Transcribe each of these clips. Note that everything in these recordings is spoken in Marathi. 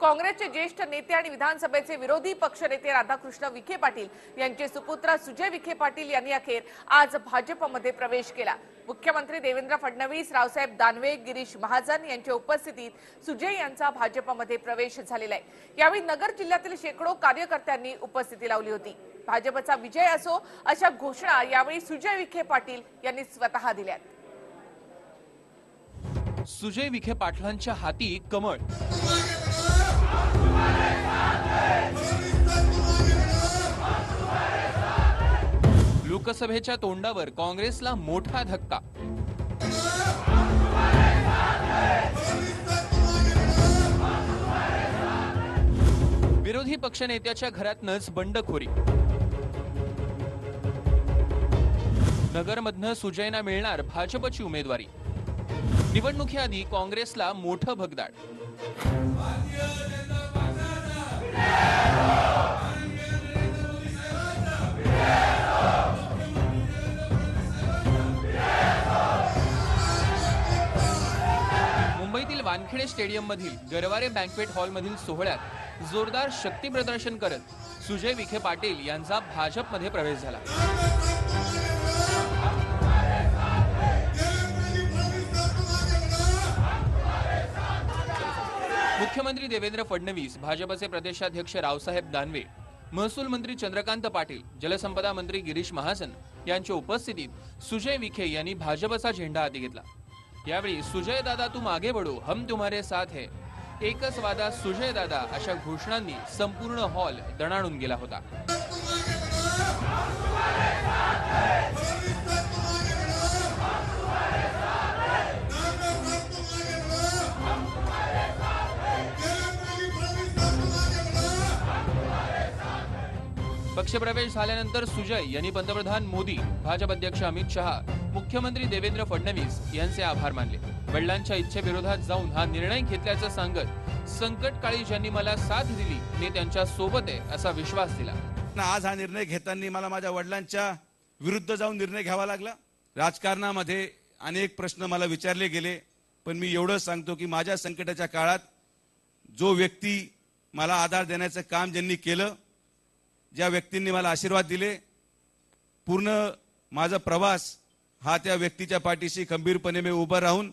काँग्रेसचे ज्येष्ठ नेते आणि विधानसभेचे विरोधी पक्षनेते राधाकृष्ण विखे पाटील यांचे सुपुत्र सुजय विखे पाटील यांनी अखेर आज भाजपमध्ये प्रवेश केला. मुख्यमंत्री देवेंद्र फडणवीस रावसाहेब दानवे गिरीश महाजन यांच्या उपस्थितीत सुजय यांचा भाजपमध्ये प्रवेश झालेला आहे. यावेळी नगर जिल्ह्यातील शेकडो कार्यकर्त्यांनी उपस्थिती लावली होती. भाजपचा विजय असो अशा घोषणा यावेळी सुजय विखे पाटील यांनी स्वतः दिल्यात. सुजय विखे पाटलांच्या हाती कमळ. लोकसभेच्या तोंडावर काँग्रेसला मोठा धक्का. विरोधी पक्षनेत्याच्या घरातनच बंडखोरी. नगरमधनं सुजयना मिळणार भाजपची उमेदवारी. निवडणुकीआधी काँग्रेसला मोठं भगदाड. वानखेडे स्टेडियम मधील गरवारे बँकवेट हॉलमधील सोहळ्यात जोरदार शक्ती प्रदर्शन करत सुजय विखे पाटील यांचा भाजपमध्ये प्रवेश झाला. मुख्यमंत्री देवेंद्र फडणवीस भाजपचे प्रदेशाध्यक्ष रावसाहेब दानवे महसूल मंत्री चंद्रकांत पाटील जलसंपदा मंत्री गिरीश महाजन यांच्या उपस्थितीत सुजय विखे यांनी भाजपचा झेंडा हाती घेतला. यावेळी सुजय दादा तू मागे बडू हम तुम्हारे साथ है. एकच वादा सुजय दादा अशा घोषणांनी संपूर्ण हॉल दणाणून गेला होता. पक्षप्रवेश झाल्यानंतर सुजय यांनी पंतप्रधान मोदी भाजप अध्यक्ष अमित शहा मुख्यमंत्री देवेंद्र फडणवीस यांचे आभार मानले. वडिलांच्या इच्छेविरोधात जाऊन हा निर्णय घेतल्याचं सांगत संकट काळी ज्यांनी मला साथ दिली ते त्यांच्यासोबत आहे असा विश्वास दिला. आज हा निर्णय घेताना मला माझ्या वडिलांच्या विरुद्ध जाऊन निर्णय घ्यावा लागला. राजकारणामध्ये अनेक प्रश्न मला विचारले गेले पण मी एवढंच सांगतो की माझ्या संकटाच्या काळात जो व्यक्ती मला आधार देण्याचं काम ज्यांनी केलं ज्या व्यक्तींनी मला आशीर्वाद दिले पूर्ण माझा प्रवास हा त्या व्यक्तीच्या पाठीशी खंबीरपणे मी उभं राहून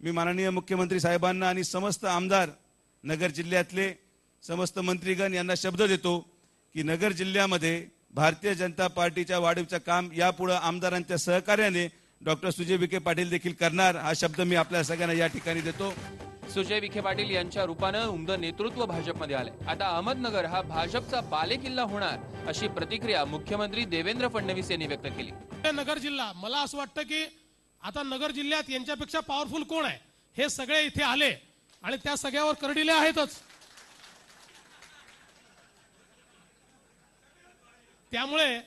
मी माननीय मुख्यमंत्री साहेबांना आणि समस्त आमदार नगर जिल्ह्यातले समस्त मंत्रीगण यांना शब्द देतो की नगर जिल्ह्यामध्ये भारतीय जनता पार्टीच्या वाढीचं काम यापुढे आमदारांच्या सहकार्याने डॉक्टर सुजय विखे पाटील देखील करणार हा शब्द मी आपल्या सगळ्यांना या ठिकाणी देतो. सुजय विखे पाटील यांच्या रूपानं उमद नेतृत्व भाजपमध्ये आलंय. आता अहमदनगर हा भाजपचा बालेकिल्ला होणार अशी प्रतिक्रिया मुख्यमंत्री देवेंद्र फडणवीस यांनी व्यक्त केली. नगर जिल्हा मला असं वाटतं की आता नगर जिल्ह्यात यांच्यापेक्षा पॉवरफुल कोण आहे? हे सगळे इथे आले आणि त्या सगळ्यावर करडिले आहेतच. त्यामुळे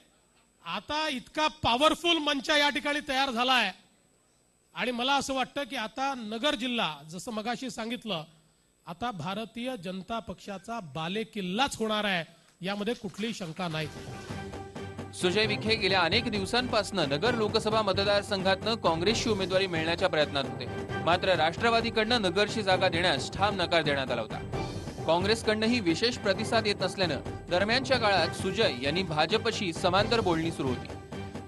आता इतका पॉवरफुल मंच या ठिकाणी तयार झाला आहे आणि मला असं वाटतं की आता नगर जिल्हा जसं मगाशी सांगितलं आता भारतीय जनता पक्षाचा बालेकिल्लाच होणार आहे यामध्ये कुठलीही शंका नाही. सुजय विखे गेल्या अनेक दिवसांपासून नगर लोकसभा मतदारसंघातनं काँग्रेसची उमेदवारी मिळण्याच्या प्रयत्नात होते. मात्र राष्ट्रवादीकडनं नगरची जागा देण्यास ठाम नकार देण्यात आला होता. काँग्रेसकडनंही विशेष प्रतिसाद येत नसल्यानं दरम्यानच्या काळात सुजय यांनी भाजपशी समांतर बोलणी सुरू होती.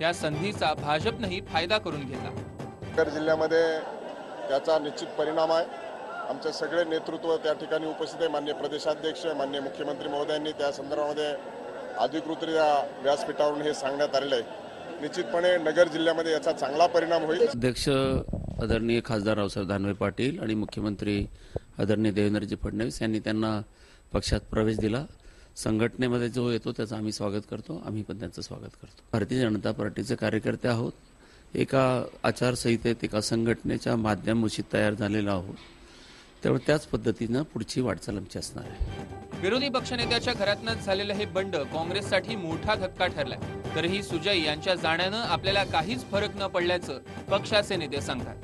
या संधीचा भाजपनंही फायदा करून घेतला. नगर जिल्ह्यामध्ये त्याचा निश्चित परिणाम आहे. आमचे सगळे नेतृत्व त्या ठिकाणी उपस्थित आहे. मान्य प्रदेशाध्यक्ष मान्य मुख्यमंत्री महोदयांनी त्या संदर्भामध्ये अधिकृतरित्या व्यासपीठावरून हे सांगण्यात आलेलं आहे. निश्चितपणे नगर जिल्ह्यामध्ये याचा चांगला परिणाम होईल. अध्यक्ष आदरणीय खासदार रावसाहेब दानवे पाटील आणि मुख्यमंत्री आदरणीय देवेंद्रजी फडणवीस यांनी त्यांना पक्षात प्रवेश दिला. संघटनेमध्ये जो येतो त्याचं आम्ही स्वागत करतो. आम्ही पण त्यांचं स्वागत करतो. भारतीय जनता पार्टीचे कार्यकर्ते आहोत. एका आचारसंहितेत एका संघटनेच्या माध्यमाशी तयार झालेलो आहोत. त्यामुळे त्याच पद्धतीनं पुढची वाटचाल आमची असणार आहे. विरोधी पक्षनेत्याच्या घरातनच झालेलं हे बंड काँग्रेससाठी मोठा धक्का ठरलाय. तरीही सुजय यांच्या जाण्यानं आपल्याला काहीच फरक न पडल्याचं पक्षाचे नेते सांगतात.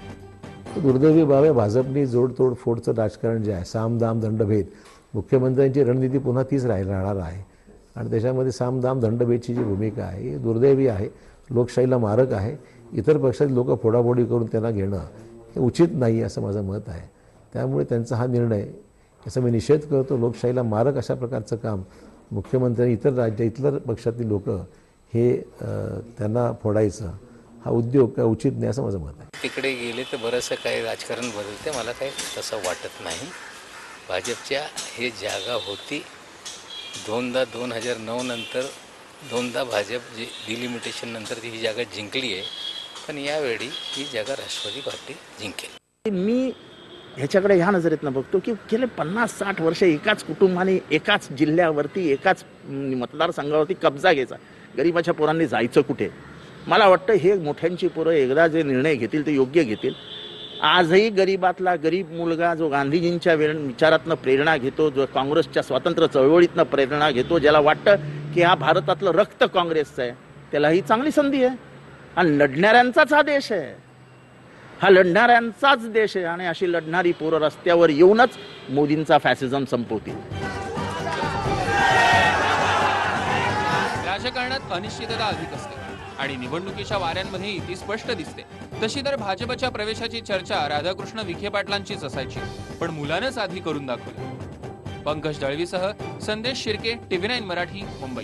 दुर्दैवी बाब आहे भाजपने जोडतोड फोडचं राजकारण जे आहे साम दाम दंडभेद. मुख्यमंत्र्यांची रणनीती पुन्हा तीच राही राहणार आहे. आणि त्याच्यामध्ये साम दाम दंडभेदची जी भूमिका आहे ही दुर्दैवी आहे. लोकशाहीला मारक आहे. इतर पक्षातील लोक फोडाफोडी करून त्यांना घेणं हे उचित नाही असं माझं मत आहे. त्यामुळे त्यांचा हा निर्णय याचा मी निषेध करतो. लोकशाहीला मारक अशा प्रकारचं काम मुख्यमंत्र्यांनी इतर राज्य इतर पक्षातील लोक हे त्यांना फोडायचं हा उद्योग काय उचित नाही असं माझं मत आहे. तिकडे गेले तर बरंचसं काही राजकारण बदलते. मला काही तसं वाटत नाही. भाजपच्या हे जागा होती. दोनदा दोन हजार नऊ नंतर दोनदा भाजप जे डिलिमिटेशन नंतर ती ही जागा जिंकली आहे. पण यावेळी ही जागा राष्ट्रवादी पार्टी जिंकेल. मी ह्याच्याकडे ह्या नजरेतनं बघतो की गेले पन्नास साठ वर्ष एकाच कुटुंबाने एकाच जिल्ह्यावरती एकाच मतदारसंघावरती कब्जा घ्यायचा. गरीबाच्या पोरांनी जायचं कुठे? मला वाटतं हे मोठ्यांची पोरं एकदा जे निर्णय घेतील ते योग्य घेतील. आजही गरीबातला गरीब मुलगा जो गांधीजींच्या वेळ विचारातनं प्रेरणा घेतो जो काँग्रेसच्या स्वातंत्र्य चळवळीतनं प्रेरणा घेतो ज्याला वाटतं की हा भारतातलं रक्त काँग्रेसचं आहे त्याला ही चांगली संधी आहे. आणि लढणाऱ्यांचाच हा देश आहे. हा लढणाऱ्यांचाच देश आहे आणि अशी लढणारी पोरं रस्त्यावर येऊनच मोदींचा फॅसिझम संपवतील. राजकारणात अनिश्चितता अधिक असते आणि निवडणुकीच्या वाऱ्यांमध्येही ती स्पष्ट दिसते. तशी तर भाजपच्या प्रवेशाची चर्चा राधाकृष्ण विखे पाटलांचीच असायची पण मुलानंच आधी करून दाखवली. पंकज दळवीसह संदेश शिर्के टीव्ही नाईन मराठी मुंबई.